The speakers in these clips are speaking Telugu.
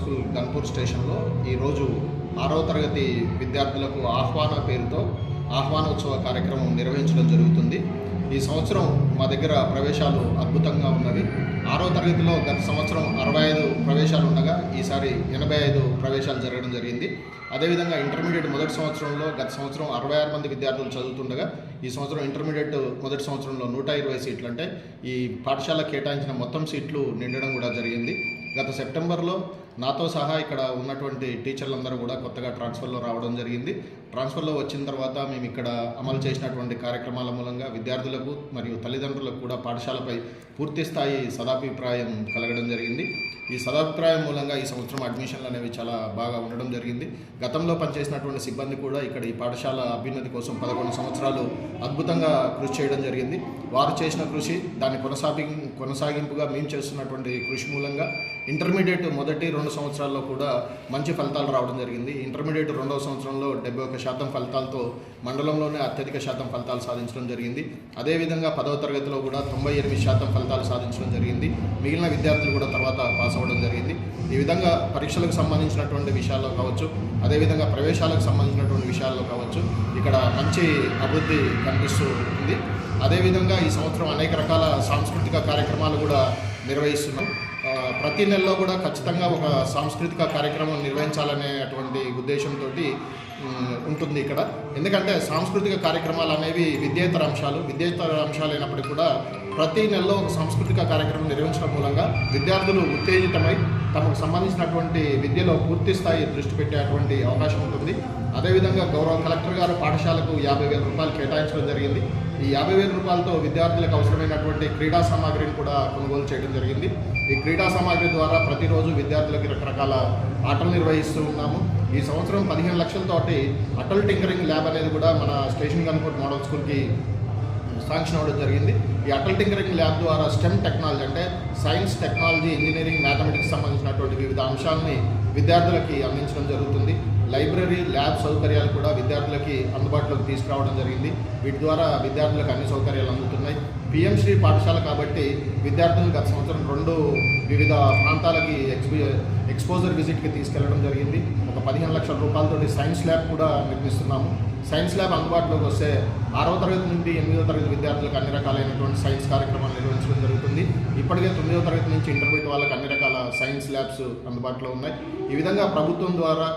స్కూల్ గన్పూర్ స్టేషన్లో ఈరోజు ఆరో తరగతి విద్యార్థులకు ఆహ్వాన పేరుతో ఆహ్వానోత్సవ కార్యక్రమం నిర్వహించడం జరుగుతుంది ఈ సంవత్సరం మా దగ్గర ప్రవేశాలు అద్భుతంగా ఉన్నవి ఆరో తరగతిలో గత సంవత్సరం అరవై ఐదు ప్రవేశాలు ఉండగా ఈసారి ఎనభై ఐదు ప్రవేశాలు జరగడం జరిగింది అదేవిధంగా ఇంటర్మీడియట్ మొదటి సంవత్సరంలో గత సంవత్సరం అరవై ఆరు మంది విద్యార్థులు చదువుతుండగా ఈ సంవత్సరం ఇంటర్మీడియట్ మొదటి సంవత్సరంలో నూట ఇరవై సీట్లు అంటే ఈ పాఠశాల కేటాయించిన మొత్తం సీట్లు నిండడం కూడా జరిగింది గత సెప్టెంబర్లో నాతో సహా ఇక్కడ ఉన్నటువంటి టీచర్లందరూ కూడా కొత్తగా ట్రాన్స్ఫర్లో రావడం జరిగింది ట్రాన్స్ఫర్లో వచ్చిన తర్వాత మేము ఇక్కడ అమలు చేసినటువంటి కార్యక్రమాల మూలంగా విద్యార్థులకు మరియు తల్లిదండ్రులకు కూడా పాఠశాలపై పూర్తి స్థాయి సదాభిప్రాయం కలగడం జరిగింది ఈ సదాభిప్రాయం మూలంగా ఈ సంవత్సరం అడ్మిషన్లు అనేవి చాలా బాగా ఉండడం జరిగింది గతంలో పనిచేసినటువంటి సిబ్బంది కూడా ఇక్కడ ఈ పాఠశాల అభ్యున్నతి కోసం పదకొండు సంవత్సరాలు అద్భుతంగా కృషి చేయడం జరిగింది వారు చేసిన కృషి దాని కొనసాగి కొనసాగింపుగా మేము చేస్తున్నటువంటి కృషి మూలంగా ఇంటర్మీడియట్ మొదటి రెండు రెండు సంవత్సరాల్లో కూడా మంచి ఫలితాలు రావడం జరిగింది ఇంటర్మీడియట్ రెండవ సంవత్సరంలో డెబ్బై ఒక్క శాతం ఫలితాలతో మండలంలోనే అత్యధిక శాతం ఫలితాలు సాధించడం జరిగింది అదేవిధంగా పదవ తరగతిలో కూడా తొంభై ఎనిమిది శాతం ఫలితాలు సాధించడం జరిగింది మిగిలిన విద్యార్థులు కూడా తర్వాత పాస్ అవ్వడం జరిగింది ఈ విధంగా పరీక్షలకు సంబంధించినటువంటి విషయాల్లో కావచ్చు అదేవిధంగా ప్రవేశాలకు సంబంధించినటువంటి విషయాల్లో కావచ్చు ఇక్కడ మంచి అభివృద్ధి కనిపిస్తూ ఉంది అదేవిధంగా ఈ సంవత్సరం అనేక రకాల సాంస్కృతిక కార్యక్రమాలు కూడా నిర్వహిస్తున్నాం ప్రతి నెలలో కూడా ఖచ్చితంగా ఒక సాంస్కృతిక కార్యక్రమం నిర్వహించాలనేటువంటి ఉద్దేశంతో ఉంటుంది ఇక్కడ ఎందుకంటే సాంస్కృతిక కార్యక్రమాలు అనేవి విద్యేతర అంశాలు విద్యేతర అంశాలు అయినప్పటికీ కూడా ప్రతి నెలలో ఒక సాంస్కృతిక కార్యక్రమం నిర్వహించడం మూలంగా విద్యార్థులు ఉత్తేజితమై తమకు సంబంధించినటువంటి విద్యలో పూర్తి స్థాయి దృష్టి పెట్టేటువంటి అవకాశం ఉంటుంది అదేవిధంగా గౌరవ కలెక్టర్ గారు పాఠశాలకు యాభై వేల రూపాయలు కేటాయించడం జరిగింది ఈ యాభై వేల రూపాయలతో విద్యార్థులకు అవసరమైనటువంటి క్రీడా సామాగ్రిని కూడా కొనుగోలు చేయడం జరిగింది ఈ క్రీడా సామాగ్రి ద్వారా ప్రతిరోజు విద్యార్థులకి రకరకాల ఆటలు నిర్వహిస్తూ ఉన్నాము ఈ సంవత్సరం పదిహేను లక్షలతోటి అటల్ టింకరింగ్ ల్యాబ్ అనేది కూడా మన స్టేషన్ గన్పూర్ మోడల్ స్కూల్కి శాంక్షన్ అవ్వడం జరిగింది ఈ అటల్ టింకరింగ్ ల్యాబ్ ద్వారా స్టెమ్ టెక్నాలజీ అంటే సైన్స్ టెక్నాలజీ ఇంజనీరింగ్ మ్యాథమెటిక్స్ సంబంధించినటువంటి వివిధ అంశాలని విద్యార్థులకి అందించడం జరుగుతుంది లైబ్రరీ ల్యాబ్ సౌకర్యాలు కూడా విద్యార్థులకి అందుబాటులోకి తీసుకురావడం జరిగింది వీటి ద్వారా విద్యార్థులకు అన్ని సౌకర్యాలు అందుతున్నాయి పిఎంశ్రీ పాఠశాల కాబట్టి విద్యార్థులను గత సంవత్సరం రెండు వివిధ ప్రాంతాలకి ఎక్స్పి ఎక్స్పోజర్ విజిట్కి తీసుకెళ్లడం జరిగింది ఒక పదిహేను లక్షల రూపాయలతోటి సైన్స్ ల్యాబ్ కూడా నిర్మిస్తున్నాము సైన్స్ ల్యాబ్ అందుబాటులోకి వస్తే ఆరో తరగతి నుండి ఎనిమిదో తరగతి విద్యార్థులకు అన్ని రకాలైనటువంటి సైన్స్ కార్యక్రమాలు నిర్వహించడం జరుగుతుంది ఇప్పటికే తొమ్మిదో తరగతి నుంచి ఇంటర్మీడియట్ వాళ్ళకి అన్ని రకాల సైన్స్ ల్యాబ్స్ అందుబాటులో ఉన్నాయి ఈ విధంగా ప్రభుత్వం ద్వారా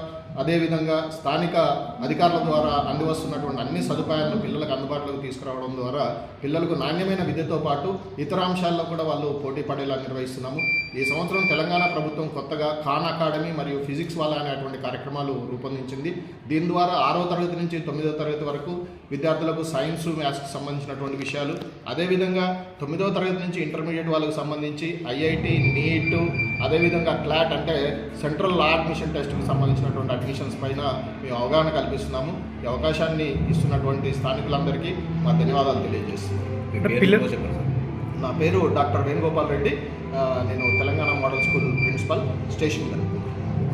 అదేవిధంగా స్థానిక అధికారుల ద్వారా అందివస్తున్నటువంటి అన్ని సదుపాయాలను పిల్లలకు అందుబాటులోకి తీసుకురావడం ద్వారా పిల్లలకు నాణ్యమైన విద్యతో పాటు ఇతర అంశాల్లో కూడా వాళ్ళు పోటీ పడేలా నిర్వహిస్తున్నాము ఈ సంవత్సరం తెలంగాణ ప్రభుత్వం కొత్తగా ఖాన్ అకాడమీ మరియు ఫిజిక్స్ వాళ్ళ అనేటువంటి కార్యక్రమాలు రూపొందించింది దీని ద్వారా ఆరో తరగతి నుంచి తొమ్మిదో తరగతి వరకు విద్యార్థులకు సైన్స్ మ్యాథ్స్కి సంబంధించినటువంటి విషయాలు అదేవిధంగా తొమ్మిదో తరగతి నుంచి ఇంటర్మీడియట్ వాళ్ళకు సంబంధించి ఐఐటి నీట్ అదేవిధంగా క్లాట్ అంటే సెంట్రల్ లా అడ్మిషన్ టెస్ట్కి సంబంధించినటువంటి అడ్మిషన్స్ పైన మేము అవగాహన కల్పిస్తున్నాము ఈ అవకాశాన్ని ఇస్తున్నటువంటి స్థానికులందరికీ మా ధన్యవాదాలు తెలియజేస్తున్నాం నా పేరు డాక్టర్ వేణుగోపాల్ రెడ్డి నేను మున్సిపల్ స్టేషన్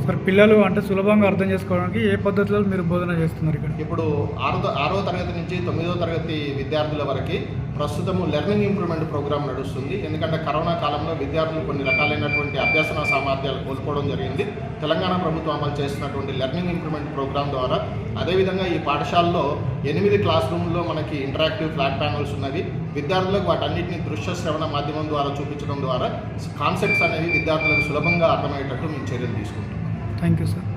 సార్ పిల్లలు అంటే సులభంగా అర్థం చేసుకోవడానికి ఏ పద్ధతిలో మీరు బోధన చేస్తున్నారు ఇక్కడ ఇప్పుడు ఆరో ఆరో తరగతి నుంచి తొమ్మిదో తరగతి విద్యార్థుల వరకు ప్రస్తుతము లెర్నింగ్ ఇంప్రూవ్మెంట్ ప్రోగ్రామ్ నడుస్తుంది ఎందుకంటే కరోనా కాలంలో విద్యార్థులు కొన్ని రకాలైనటువంటి అభ్యసన సామర్థ్యాలు కోల్పోవడం జరిగింది తెలంగాణ ప్రభుత్వం అమలు చేస్తున్నటువంటి లెర్నింగ్ ఇంప్రూవ్మెంట్ ప్రోగ్రామ్ ద్వారా అదేవిధంగా ఈ పాఠశాలలో ఎనిమిది క్లాస్ రూమ్లో మనకి ఇంటరాక్టివ్ ఫ్లాట్ ప్యానల్స్ ఉన్నవి విద్యార్థులకు వాటి వాటన్నింటినీ దృశ్య శ్రవణ మాధ్యమం ద్వారా చూపించడం ద్వారా కాన్సెప్ట్స్ అనేవి విద్యార్థులకు సులభంగా అర్థమయ్యేటట్టు మేము చర్యలు తీసుకుంటాం thank you sir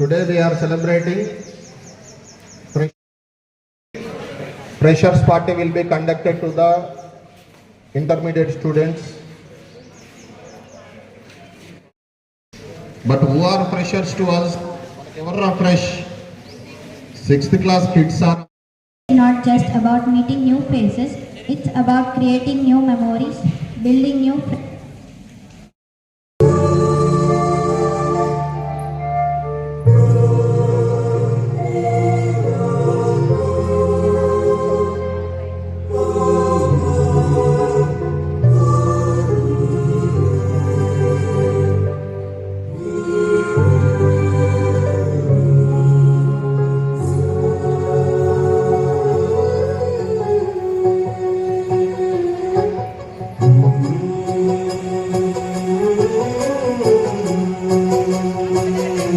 today we are celebrating freshers party will be conducted to the intermediate students But who are freshers to us? Ever are fresh. 6th class kids are. It's not just about meeting new faces. It's about creating new memories, building new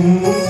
Hum.